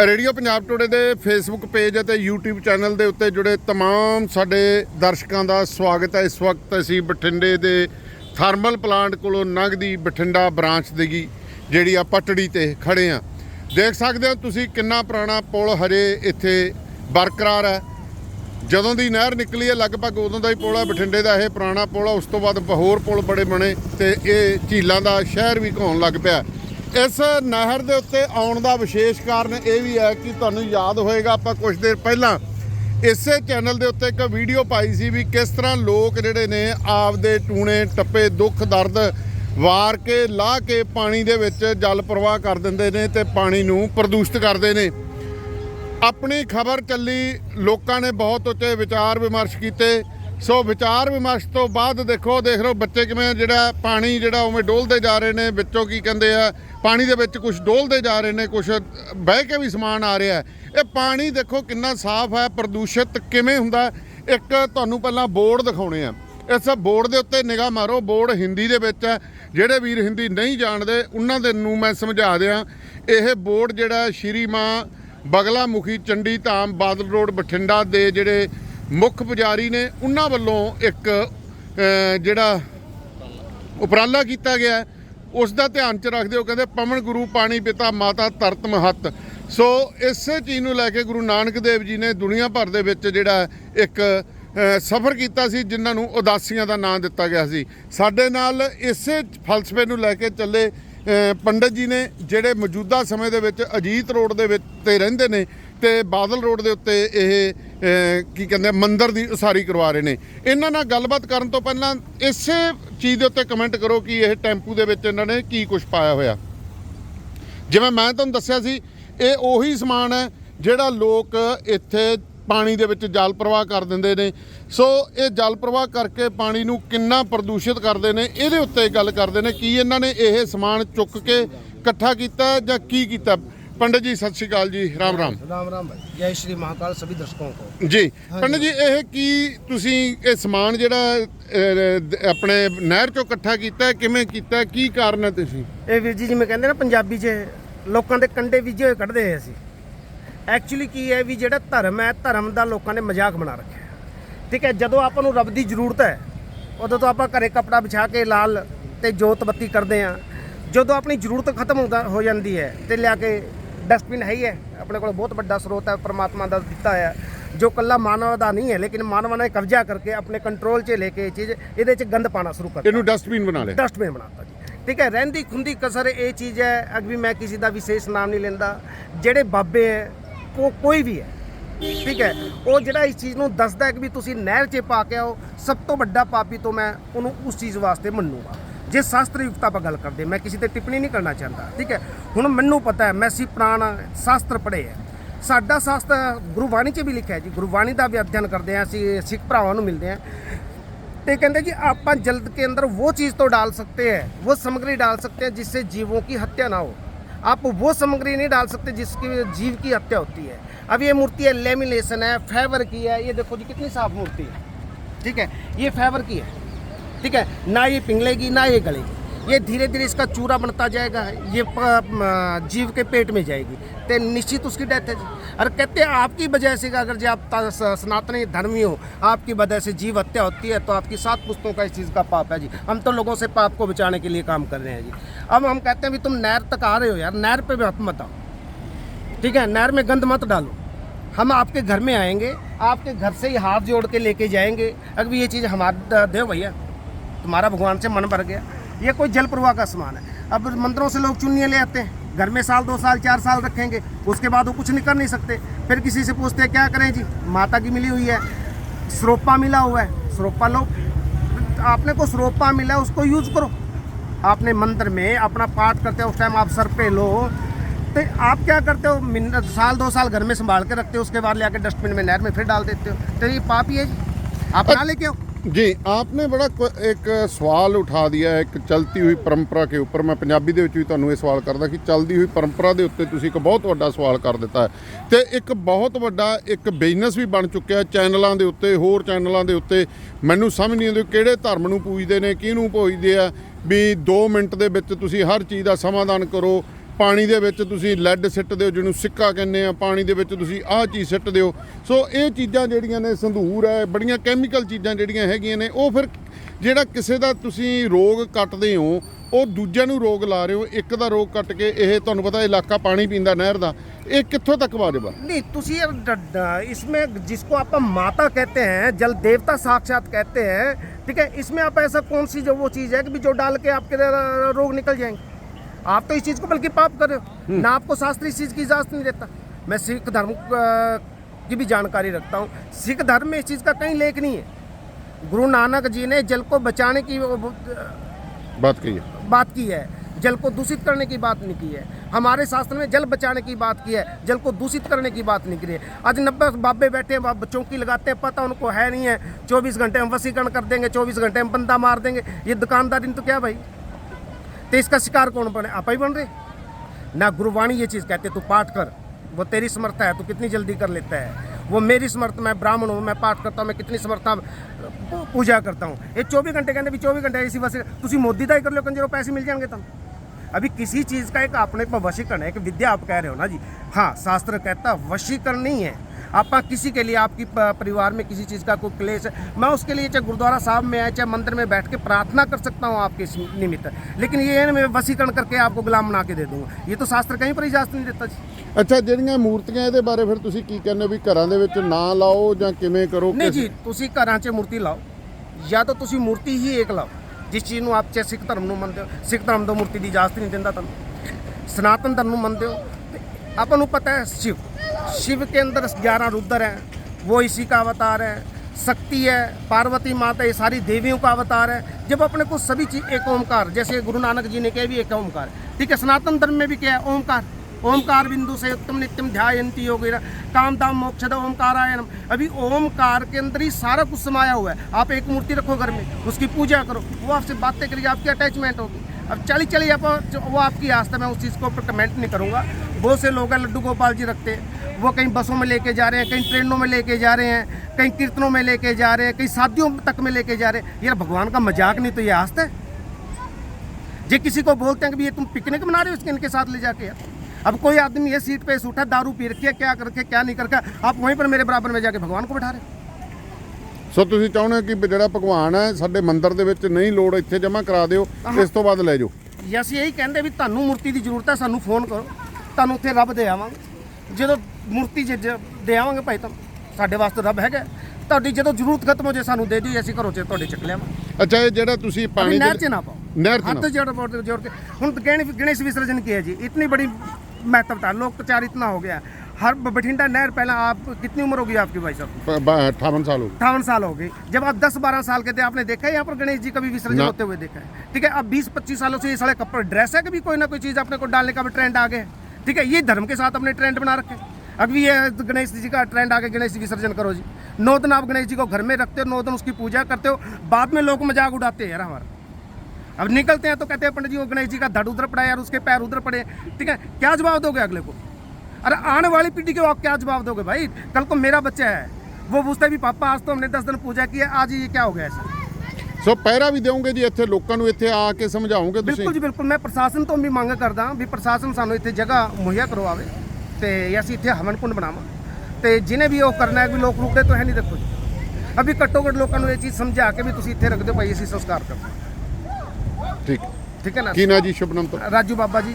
Radio Punjab today ਦੇ Facebook page ਅਤੇ YouTube channel ਦੇ ਉੱਤੇ ਜੁੜੇ तमाम ਸਾਡੇ ਦਰਸ਼ਕਾਂ ਦਾ ਸਵਾਗਤ ਹੈ ਇਸ ਵਕਤ ਅਸੀਂ ਬਠਿੰਡੇ ਦੇ ਥਰਮਲ ਪਲਾਂਟ ਕੋਲੋਂ ਲੰਘਦੀ ਬਠਿੰਡਾ ਬ੍ਰਾਂਚ ਦੀ ਜਿਹੜੀ ਆ ਪਟੜੀ ਤੇ ਖੜੇ ਆ ਦੇਖ ਸਕਦੇ ਹੋ ਤੁਸੀਂ ਕਿੰਨਾ ਪੁਰਾਣਾ ਪੁਲ ਹਜੇ ਇੱਥੇ ਬਰਕਰਾਰ ਹੈ ਜਦੋਂ ਦੀ ਨਹਿਰ ਨਿਕਲੀ ਹੈ ਲਗਭਗ ਉਦੋਂ ਦਾ ਹੀ ਪੁਲ ਹੈ ਬਠਿੰਡੇ ਦਾ ਇਹ ਪੁਰਾਣਾ ਪੁਲ ਹੈ ਉਸ ਤੋਂ ਬਾਅਦ ਹੋਰ ਪੁਲ ਬੜੇ ਬਣੇ ਤੇ ਇਹ ਝੀਲਾਂ ਦਾ ਸ਼ਹਿਰ ਵੀ ਘਾਉਣ ਲੱਗ ਪਿਆ ਇਸ ਨਹਿਰ ਦੇ ਉੱਤੇ ਆਉਣ ਦਾ ਵਿਸ਼ੇਸ਼ ਕਾਰਨ ਇਹ ਵੀ ਹੈ ਕਿ ਤੁਹਾਨੂੰ ਯਾਦ ਹੋਏਗਾ, ਆਪਾਂ ਕੁਝ ਦੇਰ ਪਹਿਲਾਂ ਇਸੇ ਚੈਨਲ ਦੇ ਉੱਤੇ ਇੱਕ ਵੀਡੀਓ ਪਾਈ ਸੀ ਵੀ ਕਿਸ ਤਰ੍ਹਾਂ ਲੋਕ ਜਿਹੜੇ ਨੇ ਆਪਦੇ ਟੂਣੇ, ਟੱਪੇ, ਦੁੱਖ, ਦਰਦ ਵਾਰ ਕੇ, ਲਾਹ ਕੇ ਪਾਣੀ ਦੇ ਵਿੱਚ ਜਲ ਪ੍ਰਵਾਹ ਕਰ ਦਿੰਦੇ ਨੇ ਤੇ ਪਾਣੀ ਨੂੰ ਪ੍ਰਦੂਸ਼ਿਤ ਕਰਦੇ ਨੇ। ਆਪਣੀ ਖਬਰ ਚੱਲੀ, ਲੋਕਾਂ ਨੇ ਬਹੁਤ ਉੱਚੇ ਵਿਚਾਰ ਵਿਮਰਸ਼ ਕੀਤੇ। ਸੋ ਵਿਚਾਰ ਵਿਮਰਸ਼ ਤੋਂ ਬਾਅਦ ਦੇਖੋ, ਦੇਖ ਲਓ ਬੱਚੇ ਕਿਵੇਂ ਜਿਹੜਾ ਪਾਣੀ ਜਿਹੜਾ ਉਵੇਂ ਡੋਲਦੇ ਜਾ ਰਹੇ ਨੇ, ਵਿੱਚੋਂ ਕੀ ਕਹਿੰਦੇ ਆ, ਪਾਣੀ ਦੇ ਵਿੱਚ ਕੁਝ ਡੋਲਦੇ ਜਾ ਰਹੇ ਨੇ ਕੁਝ ਬਹਿ ਕੇ ਵੀ ਸਮਾਨ ਆ ਰਿਹਾ ਇਹ ਪਾਣੀ ਦੇਖੋ ਕਿੰਨਾ ਸਾਫ਼ ਹੈ, ਪ੍ਰਦੂਸ਼ਿਤ ਕਿਵੇਂ ਹੁੰਦਾ ਇੱਕ ਤੁਹਾਨੂੰ ਪਹਿਲਾਂ ਬੋਰਡ ਦਿਖਾਉਣੇ ਆ। ਇਸ ਬੋਰਡ ਦੇ ਉੱਤੇ ਨਿਗਾਹ ਮਾਰੋ, ਬੋਰਡ ਹਿੰਦੀ ਦੇ ਵਿੱਚ ਹੈ। ਜਿਹੜੇ ਵੀਰ ਹਿੰਦੀ ਨਹੀਂ ਜਾਣਦੇ, ਉਹਨਾਂ ਦੇ ਨੂੰ ਮੈਂ ਸਮਝਾ ਦਿਆਂ। ਇਹ ਬੋਰਡ ਜਿਹੜਾ ਸ਼੍ਰੀ ਮਾਂ ਬਗਲਾ ਮੁਖੀ ਚੰਡੀ ਧਾਮ ਬਾਦਲ ਰੋਡ ਬਠਿੰਡਾ ਦੇ ਜਿਹੜੇ ਮੁੱਖ ਪੁਜਾਰੀ ਨੇ ਉਹਨਾਂ ਵੱਲੋਂ ਇੱਕ ਜਿਹੜਾ ਉਪਰਾਲਾ ਕੀਤਾ ਗਿਆ ਉਸ ਦਾ ਧਿਆਨ ਚ ਰੱਖਦੇ ਹੋ ਕਹਿੰਦੇ ਪਵਨ ਗੁਰੂ ਪਾਣੀ ਪਿਤਾ ਮਾਤਾ ਧਰਤ ਮਹੱਤ। ਸੋ ਇਸੇ ਚੀਜ਼ ਨੂੰ ਲੈ ਕੇ ਗੁਰੂ ਨਾਨਕ ਦੇਵ ਜੀ ਨੇ ਦੁਨੀਆ ਭਰ ਦੇ ਵਿੱਚ ਜਿਹੜਾ ਇੱਕ ਸਫ਼ਰ ਕੀਤਾ ਸੀ ਜਿਨ੍ਹਾਂ ਨੂੰ ਉਦਾਸੀਆਂ ਦਾ ਨਾਮ ਦਿੱਤਾ ਗਿਆ ਸੀ। ਸਾਡੇ ਨਾਲ ਇਸੇ ਫਲਸਫੇ ਨੂੰ ਲੈ ਕੇ ਚੱਲੇ ਅਹ, ਪੰਡਤ ਜੀ ਨੇ ਜਿਹੜੇ ਮੌਜੂਦਾ ਸਮੇਂ ਦੇ ਵਿੱਚ ਅਜੀਤ ਰੋਡ ਦੇ ਵਿੱਚ ਤੇ ਰਹਿੰਦੇ ਨੇ ਤੇ ਬਾਦਲ ਰੋਡ ਦੇ ਉੱਤੇ ਇਹ ਕੀ ਕਹਿੰਦੇ ਆ, ਮੰਦਿਰ ਦੀ ਉਸਾਰੀ ਕਰਵਾ ਰਹੇ ਨੇ। ਇਹਨਾਂ ਨਾਲ ਗੱਲਬਾਤ ਕਰਨ ਤੋਂ ਪਹਿਲਾਂ ਇਸੇ ਚੀਜ਼ ਦੇ ਉੱਤੇ ਕਮੈਂਟ ਕਰੋ ਕਿ ਇਹ ਟੈਂਪੂ ਦੇ ਵਿੱਚ ਇਹਨਾਂ ਨੇ ਕੀ ਕੁਝ ਪਾਇਆ ਹੋਇਆ। ਜਿਵੇਂ ਮੈਂ ਤੁਹਾਨੂੰ ਦੱਸਿਆ ਸੀ ਇਹ ਉਹੀ ਸਮਾਨ ਹੈ ਜਿਹੜਾ ਲੋਕ ਇੱਥੇ ਪਾਣੀ ਦੇ ਵਿੱਚ ਜਲ ਪ੍ਰਵਾਹ ਕਰ ਦਿੰਦੇ ਨੇ। ਸੋ ਇਹ ਜਲ ਪ੍ਰਵਾਹ ਕਰਕੇ ਪਾਣੀ ਨੂੰ ਕਿੰਨਾ ਪ੍ਰਦੂਸ਼ਿਤ ਕਰਦੇ ਨੇ ਇਹਦੇ ਉੱਤੇ ਗੱਲ ਕਰਦੇ ਨੇ ਕੀ ਇਹਨਾਂ ਨੇ ਇਹ ਸਮਾਨ ਚੁੱਕ ਕੇ ਇਕੱਠਾ ਕੀਤਾ ਜਾਂ ਕੀ ਕੀਤਾ। ਪੰਡਤ ਜੀ ਸਤਿ ਸ਼੍ਰੀ ਅਕਾਲ ਜੀ ਰਾਮ ਰਾਮ राम राम भाई जय श्री महाकाल सभी दर्शकों को ਜੀ ਪੰਡਤ ਜੀ ਇਹ ਕੀ ਤੁਸੀਂ ਇਹ ਸਮਾਨ ਜਿਹੜਾ ਅਹ, ਦ- ਆਪਣੇ ਨਹਿਰ ਚੋਂ ਇਕੱਠਾ ਕੀਤਾ ਹੈ, ਕਿਵੇਂ ਕੀਤਾ ਹੈ, ਕੀ ਕਾਰਨ ਹੈ ਤੁਸੀਂ ਇਹ ਵੀਰ ਜੀ ਜਿਵੇਂ ਕਹਿੰਦੇ ਨਾ ਪੰਜਾਬੀ 'ਚ ਲੋਕਾਂ ਦੇ ਕੰਡੇ ਵਿਜੇ ਹੋਏ ਕੱਢਦੇ ਆ ਅਸੀਂ ਐਕਚੁਅਲੀ ਕੀ ਹੈ ਵੀ ਜਿਹੜਾ ਧਰਮ ਹੈ ਧਰਮ ਦਾ ਲੋਕਾਂ ਨੇ ਮਜ਼ਾਕ ਬਣਾ ਰੱਖਿਆ ਹੈ। ਠੀਕ ਹੈ ਜਦੋਂ ਆਪਾਂ ਨੂੰ ਰੱਬ ਦੀ ਜ਼ਰੂਰਤ ਹੈ ਉਦੋਂ ਤੋਂ ਆਪਾਂ ਘਰੇ ਕਪੜਾ ਵਿਛਾ ਕੇ ਲਾਲ ਤੇ ਜੋਤ ਬੱਤੀ ਕਰਦੇ ਆ ਜਦੋਂ ਆਪਣੀ ਜ਼ਰੂਰਤ ਖਤਮ ਹੁੰਦਾ ਹੋ ਜਾਂਦੀ ਹੈ ਤੇ ਲਿਆ ਕੇ ਡਸਟਬਿਨ ਹੈ ਹੀ ਹੈ। ਆਪਣੇ ਕੋਲ ਬਹੁਤ ਵੱਡਾ ਸਰੋਤ ਹੈ ਪ੍ਰਮਾਤਮਾ ਦਾ ਦਿੱਤਾ ਹੈ। ਜੋ ਕੱਲਾ ਮਾਨਵ ਦਾ ਨਹੀਂ ਹੈ ਲੇਕਿਨ ਮਾਨਵਾਂ ਨੇ ਕਬਜ਼ਾ ਕਰਕੇ ਆਪਣੇ ਕੰਟਰੋਲ 'ਚ ਲੈ ਕੇ ਇਹ ਚੀਜ਼ ਇਹਦੇ 'ਚ ਗੰਦ ਪਾਣਾ ਸ਼ੁਰੂ ਕਰ ਇਹਨੂੰ ਡਸਟਬਿਨ ਬਣਾ ਲਿਆ। ਡਸਟਬਿਨ ਬਣਾਤਾ ਜੀ। ਠੀਕ ਹੈ ਰਹਿੰਦੀ ਖੁੰਦੀ ਕਸਰ ਇਹ ਚੀਜ਼ ਹੈ ਅਗ ਵੀ ਮੈਂ ਕਿਸੇ ਦਾ ਵਿਸ਼ੇਸ਼ ਨਾਮ ਨਹੀਂ ਲੈਂਦਾ। ਜਿਹੜੇ ਬਾਬੇ ਹੈ ਕੋ ਕੋਈ ਵੀ ਹੈ। ਠੀਕ ਹੈ ਉਹ ਜਿਹੜਾ ਇਸ ਚੀਜ਼ ਨੂੰ ਦੱਸਦਾ ਹੈ ਕਿ ਵੀ ਤੁਸੀਂ ਨਹਿਰ 'ਚ ਪਾ ਕੇ ਆਓ ਸਭ ਤੋਂ ਵੱਡਾ ਪਾਪੀ ਤੋਂ ਮੈਂ ਉਹਨੂੰ ਉਸ ਚੀਜ਼ ਵਾਸਤੇ ਮੰਨੂਗਾ। ਜੇ ਸ਼ਾਸਤਰ ਯੁਕਤਾ ਆਪਾਂ ਗੱਲ ਕਰਦੇ ਮੈਂ ਕਿਸੇ ਤੇ ਟਿੱਪਣੀ ਨਹੀਂ ਕਰਨਾ ਚਾਹੁੰਦਾ ਠੀਕ ਹੈ ਹੁਣ ਮੈਨੂੰ ਪਤਾ ਹੈ ਮੈਂ ਸੀ ਪੁਰਾਣ ਸ਼ਾਸਤਰ ਪੜ੍ਹੇ ਹੈ ਸਾਡਾ ਸ਼ਾਸਤਰ ਗੁਰਬਾਣੀ 'ਚ ਵੀ ਲਿਖਿਆ ਹੈ ਜੀ ਗੁਰਬਾਣੀ ਦਾ ਵੀ ਅਧਿਐਨ ਕਰਦੇ ਹਾਂ ਅਸੀਂ ਸਿੱਖ ਭਰਾਵਾਂ ਨੂੰ ਮਿਲਦੇ ਹਾਂ ते कहते जी आप जल्द के अंदर वो चीज़ तो डाल सकते हैं वो सामग्री डाल सकते हैं जिससे जीवों की हत्या ना हो आप वो सामग्री नहीं डाल सकते जिसकी जीव की हत्या होती है अब ये मूर्ति है लेमिनेशन है फाइबर की है ये देखो जी कितनी साफ मूर्ति है ठीक है ये फाइबर की है ठीक है, ना ये पिघलेगी, ना ये गलेगी। ये धीरे धीरे इसका चूरा बनता जाएगा, ये जीव के पेट में जाएगी। तो निश्चित उसकी डेथ है और कहते हैं, आपकी वजह से अगर जो आप सनातनी धर्मी हो, आपकी वजह से जीव हत्या होती है तो आपकी सात पुस्तों का इस चीज़ का पाप है जी। हम तो लोगों से पाप को बचाने के लिए काम कर रहे हैं जी। अब हम कहते हैं भी तुम नहर तक आ रहे हो यार, नहर पर मत मत आओ। ठीक है, नहर में गंद मत डालो। हम आपके घर में आएँगे, आपके घर से ही हाथ जोड़ के लेके जाएँगे। अगर ये चीज़ हमारा दे भैया तुम्हारा भगवान से मन भर गया। ये कोई जल प्रवाह का समान है। अब मंदिरों से लोग चुनिए ले आते हैं। घर में साल दो साल चार साल रखेंगे। उसके बाद वो कुछ नहीं कर नहीं सकते। फिर किसी से पूछते हैं क्या करें जी? माता की मिली हुई है। सरोपा मिला हुआ है। सरोपा लो। आपने को सरोपा मिला है उसको यूज़ करो। आपने मंदिर में अपना पाठ करते हो उस टाइम आप सर पे लो। तो आप क्या करते हो? साल दो साल घर में संभाल के रखते हो उसके बाद ले आके डस्टबिन में नहर में फिर डाल देते हो। तो ये पाप ही है जी। आप ना लेके आओ। जी आपने बड़ा क- ਇੱਕ ਸਵਾਲ ਉਠਾ ਦਿਆ ਹੈ ਇੱਕ ਚਲਤੀ ਹੋਈ ਪਰੰਪਰਾ ਕੇ ਉੱਪਰ ਮੈਂ ਪੰਜਾਬੀ ਦੇ ਵਿੱਚ ਵੀ ਤੁਹਾਨੂੰ ਇਹ ਸਵਾਲ ਕਰਦਾ ਕਿ ਚਲਦੀ ਹੋਈ ਪਰੰਪਰਾ ਦੇ ਉੱਤੇ ਤੁਸੀਂ ਇੱਕ ਬਹੁਤ ਵੱਡਾ ਸਵਾਲ ਕਰ ਦਿੱਤਾ ਹੈ ਤੇ ਇੱਕ ਬਹੁਤ ਵੱਡਾ ਇੱਕ ਬਿਜ਼ਨਸ ਵੀ ਬਣ ਚੁੱਕਿਆ ਚੈਨਲਾਂ ਦੇ ਉੱਤੇ ਹੋਰ ਚੈਨਲਾਂ ਦੇ ਉੱਤੇ ਮੈਨੂੰ ਸਮਝ ਨਹੀਂ ਆਉਂਦੀ ਕਿਹੜੇ ਧਰਮ ਨੂੰ ਪੂਜਦੇ ਨੇ ਕਿਹਨੂੰ ਪੂਜਦੇ ਆ ਵੀ 2 ਮਿੰਟ ਦੇ ਵਿੱਚ ਤੁਸੀਂ ਹਰ ਚੀਜ਼ ਦਾ ਸਮਾਧਾਨ ਕਰੋ ਪਾਣੀ ਦੇ ਵਿੱਚ ਤੁਸੀਂ ਲੈਡ ਸਿੱਟਦੇ ਹੋ ਜਿਹਨੂੰ ਸਿੱਕਾ ਕਹਿੰਦੇ ਆ ਪਾਣੀ ਦੇ ਵਿੱਚ ਤੁਸੀਂ ਆਹ ਚੀਜ਼ ਸਿੱਟਦੇ ਹੋ ਸੋ ਇਹ ਚੀਜ਼ਾਂ ਜਿਹੜੀਆਂ ਨੇ ਸੰਧੂਰ ਹੈ ਬੜੀਆਂ ਕੈਮੀਕਲ ਚੀਜ਼ਾਂ ਜਿਹੜੀਆਂ ਹੈਗੀਆਂ ਨੇ ਉਹ ਫਿਰ ਜਿਹੜਾ ਕਿਸੇ ਦਾ ਤੁਸੀਂ ਰੋਗ ਕੱਟਦੇ ਹੋ ਉਹ ਦੂਜਿਆਂ ਨੂੰ ਰੋਗ ਲਾ ਰਹੇ ਹੋ ਇੱਕ ਦਾ ਰੋਗ ਕੱਟ ਕੇ ਇਹ ਤੁਹਾਨੂੰ ਪਤਾ ਇਲਾਕਾ ਪਾਣੀ ਪੀਂਦਾ ਨਹਿਰ ਦਾ ਇਹ ਕਿੱਥੋਂ ਤੱਕ ਵਾਜਬ ਆ नहीं तुसी यार ड- ड- इसमें जिसको आप माता कहते हैं जल देवता साक्षात कहते हैं ठीक है इसमें आप ऐसा कौन सी जो वो चीज़ है कि भी जो डाल के आपके र- रोग निकल जाएंगे आप तो इस चीज़ को बल्कि पाप कर रहे हो। हम्म। ना आपको शास्त्र इस चीज़ की इजाज़त नहीं देता। मैं सिख धर्म की भी जानकारी रखता हूँ। सिख धर्म में इस चीज़ का कहीं लेख नहीं है। गुरु नानक जी ने जल को बचाने की बात की है। बात की है। जल को दूषित करने की बात नहीं की है। हमारे शास्त्र में जल बचाने की बात की है। जल को दूषित करने की बात नहीं की है। आज नब्बे बाबे बैठे हैं बाब चौकी लगाते हैं पता उनको है नहीं है। चौबीस घंटे हम वसीकरण कर देंगे चौबीस घंटे हम बंदा मार देंगे। ये दुकानदारी तो क्या भाई? तो इसका शिकार कौन बने? आप ही बन रहे। ना गुरुवाणी ये चीज़ कहते, तू पाठ कर, वो तेरी समर्था है, तू कितनी जल्दी कर लेता है। वो मेरी समर्थ, मैं ब्राह्मण हूँ, मैं पाठ करता हूँ, मैं कितनी समर्था पूजा करता हूँ। ये चौबीस घंटे कहने भी चौबीस घंटे इसी बस तुम मोदी का ही कर लो कंजे पैसे मिल जाएँगे तुम अभी किसी चीज़ का एक अपने पर वशीकरण है, एक विद्या आप कह रहे हो ना जी। हाँ शास्त्र कहता, वशीकरण नहीं है आप किसी के लिए आपकी प- परिवार में किसी चीज़ का कोई क्लेश है मैं उसके लिए चाहे गुरुद्वारा साहब में आए चाहे मंदिर में बैठ के प्रार्थना कर सकता हूँ आपके इस निमित्त लेकिन ये है ना मैं वशीकरण करके आपको गुलाम बना के दे दूंगा ये तो शास्त्र कहीं पर इजाज़त नहीं देता जी ਅੱਛਾ ਜਿਹੜੀਆਂ ਮੂਰਤੀਆਂ ਇਹਦੇ ਬਾਰੇ ਫਿਰ ਤੁਸੀਂ ਕੀ ਕਹਿੰਦੇ ਹੋ ਵੀ ਘਰਾਂ ਦੇ ਵਿੱਚ ਨਾ ਲਾਓ ਜਾਂ ਕਿਵੇਂ ਕਰੋ ਨਹੀਂ ਕਿਸ- ਜੀ ਤੁਸੀਂ ਘਰਾਂ 'ਚ ਮੂਰਤੀ ਲਾਓ ਜਾਂ ਤਾਂ ਤੁਸੀਂ ਮੂਰਤੀ ਹੀ ਇੱਕ ਲਾਓ ਜਿਸ ਚੀਜ਼ ਨੂੰ ਆਪ ਚਾਹੇ ਸਿੱਖ ਧਰਮ ਨੂੰ ਮੰਨਦੇ ਹੋ ਸਿੱਖ ਧਰਮ ਤੋਂ ਮੂਰਤੀ ਦੀ ਇਜਾਜ਼ਤ ਨਹੀਂ ਦਿੰਦਾ ਤੁਹਾਨੂੰ ਸਨਾਤਨ ਧਰਮ ਨੂੰ ਮੰਨਦੇ ਹੋ ਤੇ ਆਪਾਂ ਨੂੰ ਪਤਾ ਹੈ शिव शिव के अंदर ग्यारह रुद्र हैं, वो इसी का अवतार है, शक्ति है, पार्वती माता, ये सारी देवियों का अवतार है। जब अपने को सभी चीज़ एक ओमकार जैसे गुरु नानक जी ने कहा भी एक ओमकार ठीक है, सनातन धर्म में भी क्या है? ओमकार ओमकार बिंदु से उत्तम नित्यम ध्यायंती हो गई काम धाम मोक्षद ओमकारायणम अभी ओमकार के अंदर ही सारा कुछ समाया हुआ है। आप एक मूर्ति रखो घर में, उसकी पूजा करो। वो आपसे बातें करेगी आपकी अटैचमेंट होगी। अब चली चली आप वो आपकी आस्था, मैं उस चीज़ को ऊपर कमेंट नहीं करूँगा। बहुत से लोग हैं, लड्डू गोपाल जी रखते। वो कहीं बसों में लेके जा रहे हैं, कहीं ट्रेनों में लेके जा रहे हैं, कहीं कीर्तनों में लेके जा रहे हैं, कहीं शादियों तक में लेके जा रहे हैं। यार, भगवान का मज़ाक नहीं तो ये आस्था है। जे किसी को बोलते हैं कि ये तुम पिकनिक मना रहे हो इसके, इनके साथ ले जाके यार। अब कोई आदमी ये सीट पे उठा दारू पी रखी है, क्या करके, क्या नहीं करके, आप वहीं पर मेरे बराबर में जाके भगवान को बैठा रहे ਸੋ ਤੁਸੀਂ ਚਾਹੁੰਦੇ ਹੋ ਕਿ ਜਿਹੜਾ ਭਗਵਾਨ ਹੈ ਸਾਡੇ ਮੰਦਿਰ ਦੇ ਵਿੱਚ ਨਹੀਂ ਲੋੜ ਇੱਥੇ ਜਮ੍ਹਾਂ ਕਰਾ ਦਿਓ ਇਸ ਤੋਂ ਬਾਅਦ ਲੈ ਜਾਓ। ਜੀ ਅਸੀਂ ਇਹੀ ਕਹਿੰਦੇ ਵੀ ਤੁਹਾਨੂੰ ਮੂਰਤੀ ਦੀ ਜ਼ਰੂਰਤ ਹੈ ਸਾਨੂੰ ਫੋਨ ਕਰੋ। ਤੁਹਾਨੂੰ ਉੱਥੇ ਰੱਬ ਦੇ ਆਵਾਂਗੇ। ਜਦੋਂ ਮੂਰਤੀ ਜੇ ਦੇ ਆਵਾਂਗੇ ਭਾਈ ਤਾਂ ਸਾਡੇ ਵਾਸਤੇ ਰੱਬ ਹੈਗਾ। ਤੁਹਾਡੀ ਜਦੋਂ ਜ਼ਰੂਰਤ ਖਤਮ ਹੋ ਜੇ ਸਾਨੂੰ ਦੇ ਦਿਓ ਅਸੀਂ ਘਰੋਂ ਚ ਤੁਹਾਡੇ ਚੱਕ ਲਿਆਵਾਂ ਅੱਛਾ ਇਹ ਜਿਹੜਾ ਤੁਸੀਂ ਪਾਣੀ ਨਹਿਰ ਚ ਨਾ ਪਾਓ। ਨਹਿਰ ਚ ਹੱਥ ਜੋੜ ਜੋੜ ਕੇ। ਹੁਣ ਗਣੇਸ਼ ਵਿਸਰਜਨ ਕੀ ਹੈ ਜੀ? ਇਤਨੀ ਬੜੀ ਮਹੱਤਵਤਾ ਲੋਕ ਪ੍ਰਚਾਰ ਇਤਨਾ ਹੋ ਗਿਆ। हर बठिंडा नहर पहला आप कितनी उम्र होगी आपकी भाई साहब? अठावन साल होगी। अठावन साल हो गए जब आप दस बारह साल के थे आपने देखा है यहाँ पर गणेश जी कभी विसर्जन होते हुए देखा है। ठीक है अब बीस पच्चीस सालों से ये सड़क कपड़े ड्रेस है कभी कोई ना कोई चीज़ अपने को डालने का भी ट्रेंड आ गया ठीक है ये धर्म के साथ अपने ट्रेंड बना रखे अभी ये गणेश जी का ट्रेंड आ गया गणेश जी विसर्जन करो जी। नौ दिन आप गणेश जी को घर में रखते हो नौ दिन उसकी पूजा करते हो बाद में लोग मज़ाक उड़ाते हैं यार हमारा। अब निकलते हैं तो कहते हैं पंडित जी वो गणेश जी का धड़ उधर पड़ा यार उसके पैर उधर पड़े ठीक है क्या जवाब दोगे अगले को? अरे आने वाली पीढ़ी को आप क्या जवाब दोगे भाई कल को मेरा बच्चा है वो पूछता है भी पापा आज तो हमने दस दिन पूजा की है आज ये क्या हो गया ऐसा ਸੋ ਪਹਿਰਾ ਵੀ ਦਿਓਗੇ ਜੀ ਇੱਥੇ ਲੋਕਾਂ ਨੂੰ ਇੱਥੇ ਆ ਕੇ ਸਮਝਾਓਗੇ ਤੁਸੀਂ ਬਿਲਕੁਲ ਜੀ ਬਿਲਕੁਲ ਮੈਂ ਪ੍ਰਸ਼ਾਸਨ ਤੋਂ ਵੀ ਮੰਗ ਕਰਦਾ ਵੀ ਪ੍ਰਸ਼ਾਸਨ ਸਾਨੂੰ ਇੱਥੇ ਜਗ੍ਹਾ ਮੁਹੱਈਆ ਕਰਵਾਵੇ ਤੇ ਅਸੀਂ ਇੱਥੇ ਹਵਨ ਕੁੰਡ ਬਣਾਵਾਂ ਤੇ ਜਿਹਨੇ ਵੀ ਉਹ ਕਰਨਾ ਹੈ ਵੀ ਲੋਕ ਰੁਕਦੇ ਤਾਂ ਹੈ ਨਹੀਂ ਦੇਖੋ ਜੀ ਅਭੀ ਘੱਟੋ ਘੱਟ ਲੋਕਾਂ ਨੂੰ ਇਹ ਚੀਜ਼ ਸਮਝਾ ਕੇ ਵੀ ਤੁਸੀਂ ਇੱਥੇ ਰੱਖ ਦਿਓ ਭਾਈ ਅਸੀਂ ਸੰਸਕਾਰ ਕਰਦੇ ਹਾਂ। ਠੀਕ ਠੀਕ ਹੈ ਨਾ ਕੀ ਨਾ ਜੀ ਸ਼ੁਭ ਨਾਮ ਤੋਂ ਰਾਜੂ ਬਾਬਾ ਜੀ